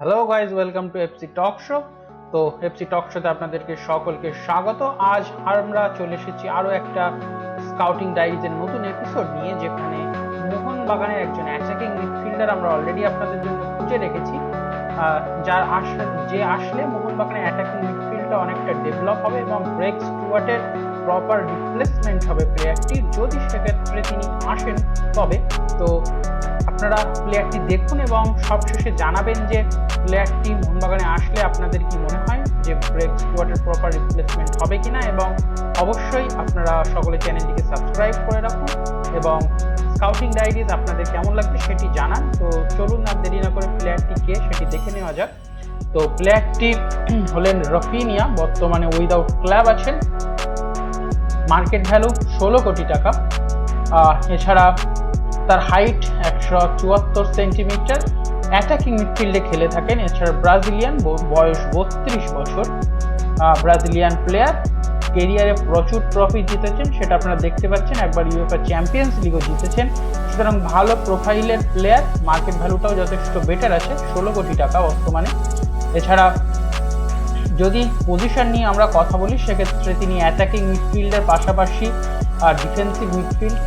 Hello guys welcome to FC talk show তো FC talk শোতে আপনাদেরকে সকলকে স্বাগত। আজ আমরা চলে এসেছি আরও একটা স্কাউটিং ডাইরিজের নতুন এপিসোড নিয়ে, যেখানে মোহন বাগানের একজন অ্যাটাকিং মিডফিল্ডার আমরা অলরেডি আপনাদের জন্য খুঁজে রেখেছি। যার আসলে, যে আসলে মোহনবাগানের অ্যাটাকিং মিডফিল্ডটা অনেকটা ডেভেলপ হবে এবং ব্রেক স্টুয়ার্টের প্রপার রিপ্লেসমেন্ট হবে প্লেয়ারটি যদি সেক্ষেত্রে তিনি আসেন, তবে তো আপনারা প্লেয়ারটি দেখুন এবং সবশেষে জানাবেন যে প্লেয়ারটি মোহনবাগানে আসলে আপনাদের কি মনে হয়, যে ব্রেক স্টুয়ার্টের প্রপার রিপ্লেসমেন্ট হবে কিনা এবং অবশ্যই আপনারা সকলে চ্যানেলটিকে সাবস্ক্রাইব করে রাখুন এবং স্কাউটিং ডায়েরিজ আপনাদের কেমন লাগবে সেটি জানান। তো চলুন না দেরি না করে প্লেয়ারটি কে সেটি দেখে নেওয়া যাক। তো প্লেয়ারটি হলেন রফিনিয়া, বর্তমানে উইদাউট ক্লাব আছেন। মার্কেট ভ্যালু ষোলো কোটি টাকা। এছাড়া তার হাইট একশো চুয়াত্তর সেন্টিমিটার। অ্যাটাকিং মিডফিল্ডে খেলে থাকেন। এছাড়া ব্রাজিলিয়ান বয়স বত্রিশ বছর। Brazilian player. কেরিয়ারে প্রচুর ট্রফি জিতেছেন, সেটা আপনারা দেখতে পাচ্ছেন। একবার ইউএফএ চ্যাম্পিয়ন্স লিগও জিতেছেন। সুতরাং ভালো প্রোফাইলের প্লেয়ার মার্কেট ভ্যালুটাও যথেষ্ট বেটার আছে। ষোলো কোটি টাকা বর্তমানে। এছাড়া যদি পজিশন নিয়ে আমরা কথা বলি, সেক্ষেত্রে তিনি অ্যাটাকিং মিডফিল্ডের পাশাপাশি আর ডিফেন্সিভ মিডফিল্ড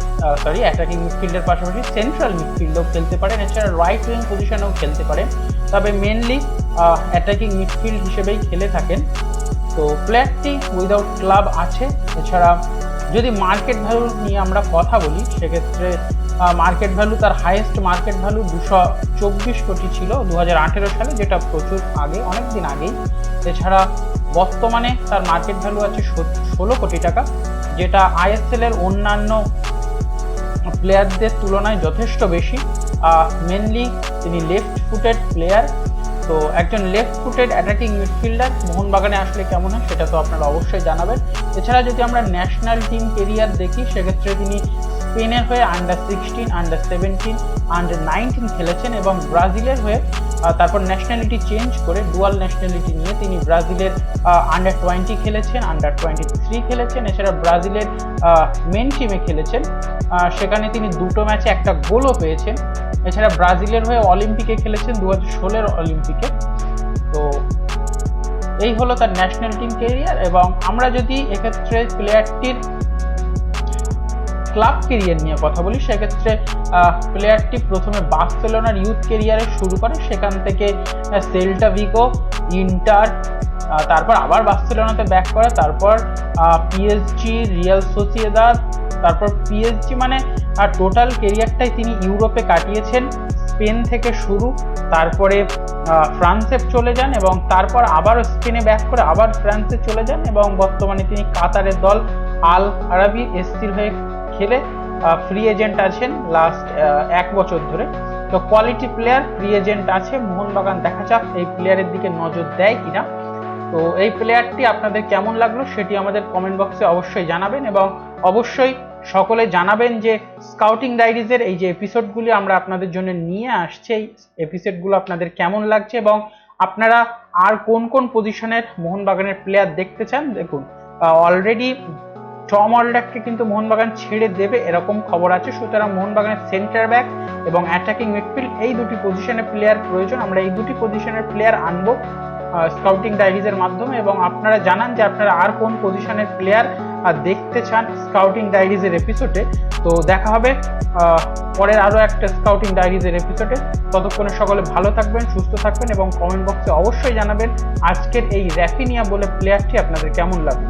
সরি অ্যাটাকিং মিডফিল্ডের পাশাপাশি সেন্ট্রাল মিডফিল্ডেও খেলতে পারেন। এছাড়া রাইট উইং পজিশনেও খেলতে পারেন। তবে মেনলি অ্যাটাকিং মিডফিল্ড হিসেবেই খেলে থাকেন। তো প্লেয়ারটি উইদাউট ক্লাব আছে। এছাড়া যদি মার্কেট ভ্যালু নিয়ে আমরা কথা বলি, সেক্ষেত্রে মার্কেট ভ্যালু তার হাইয়েস্ট মার্কেট ভ্যালু দুশো চব্বিশ কোটি ছিল দু হাজার আঠেরো সালে, যেটা প্রচুর আগে অনেক দিন আগেই। এছাড়া বর্তমানে তার মার্কেট ভ্যালু আছে ষোলো কোটি টাকা, যেটা আইএসএল এর অন্যান্য প্লেয়ারদের তুলনায় যথেষ্ট বেশি। মেনলি তিনি লেফট ফুটেড প্লেয়ার তো একজন লেফট ফুটেড অ্যাটাকিং মিডফিল্ডার মোহনবাগানে আসলে কেমন হয়, সেটা তো আপনারা অবশ্যই জানাবেন। এছাড়া যদি আমরা ন্যাশনাল টিম কেরিয়ার দেখি, সেক্ষেত্রে তিনি স্পেনের হয়ে under sixteen under seventeen under nineteen খেলেছেন এবং ব্রাজিলের হয়ে তারপর ন্যাশনালিটি চেঞ্জ করে ডুয়াল ন্যাশনালিটি নিয়ে তিনি ব্রাজিলের আন্ডার টোয়েন্টি খেলেছেন আন্ডার টোয়েন্টি থ্রি খেলেছেন। এছাড়া ব্রাজিলের মেন টিমে খেলেছেন। সেখানে তিনি দুটো ম্যাচে একটা গোলও পেয়েছেন। এছাড়া ব্রাজিলের হয়ে অলিম্পিকে খেলেছেন দু হাজার ষোলোর অলিম্পিকে। তো এই হলো তার ন্যাশনাল টিম কেরিয়ার এবং আমরা যদি এক্ষেত্রে প্লেয়ারটির ক্লাব কেরিয়ার নিয়ে কথা বলি, সেক্ষেত্রে প্লেয়ারটি প্রথমে বার্সেলোনার ইউথ কেরিয়ারে শুরু করে, সেখান থেকে সেল্টা ভিগো ইন্টার তারপর আবার বার্সেলোনাতে ব্যাক করে, তারপর পিএসজি রিয়াল সোসিয়েদাদ তারপর পিএসজি মানে আর টোটাল কেরিয়ারটাই তিনি ইউরোপে কাটিয়েছেন, স্পেন থেকে শুরু, তারপরে ফ্রান্সে চলে যান এবং তারপর আবার স্পেনে ব্যাক করে, আবার ফ্রান্সে চলে যান এবং বর্তমানে তিনি কাতারের দল আল আরাবি এসসির হয়ে খেলে ফ্রি এজেন্ট আছেন লাস্ট এক বছর ধরে। তো কোয়ালিটি প্লেয়ার ফ্রি এজেন্ট আছে, মোহনবাগান দেখা যাক এই প্লেয়ারের দিকে নজর দেয় কিনা। তো এই প্লেয়ারটি আপনাদের কেমন লাগল সেটি আমাদের কমেন্ট বক্সে অবশ্যই জানাবেন এবং অবশ্যই সকলে জানাবেন যে স্কাউটিং ডায়েরিজের এই যে এপিসোডগুলি আমরা আপনাদের জন্য নিয়ে আসছি, এই এপিসোডগুলো আপনাদের কেমন লাগছে এবং আপনারা আর কোন কোন পজিশনের মোহনবাগানের প্লেয়ার দেখতে চান, দেখুন অলরেডি টম অলডাককে কিন্তু মোহনবাগান ছেড়ে দেবে, এরকম খবর আছে। সুতরাং মোহনবাগানের সেন্টার ব্যাক এবং অ্যাটাকিং মিডফিল্ড এই দুটি পজিশনের প্লেয়ার প্রয়োজন। আমরা এই দুটি পজিশনের প্লেয়ার আনব স্কাউটিং ডায়েরিজের মাধ্যমে। এবং আপনারা জানান যে আপনারা আর কোন পজিশনের প্লেয়ার দেখতে চান স্কাউটিং ডায়েরিজের এপিসোডে তো দেখা হবে পরের আরও একটা স্কাউটিং ডায়েরিজের এপিসোডে ততক্ষণে সকলে ভালো থাকবেন, সুস্থ থাকবেন এবং কমেন্ট বক্সে অবশ্যই জানাবেন আজকের এই র্যাফিনিয়া বলে প্লেয়ারটি আপনাদের কেমন লাগল।